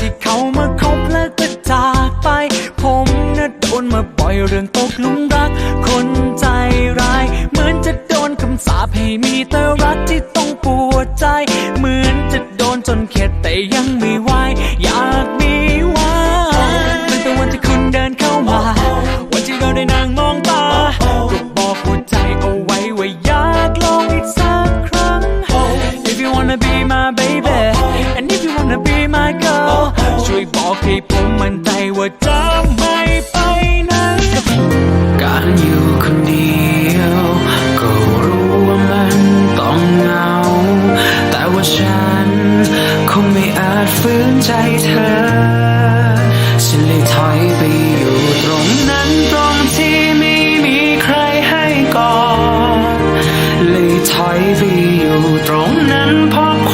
ที่เขามาคบแล้วก็จากไป ผมน่ะโดนมาปล่อยเรื่องตกลุมรัก คนใจร้าย เหมือนจะโดนคำสาปให้มีแต่รักที่ต้องปวดใจ เหมือนจะโดนจนเข็ดแต่ยังไม่ไหวอยากมี วยบอกให้ผมมั่นใจว่าจะไม่ไปไหนการอยู่คนเดียวก็รู้ว่ามันต้องเหงา แต่ว่าฉันคงไม่อาจฝืนใจเธอ ฉันเลยถอยไปอยู่ตรงนั้นตรงที่ไม่มีใครให้กอดเลยถอยไปอยู่ตรงนั้นเพราะ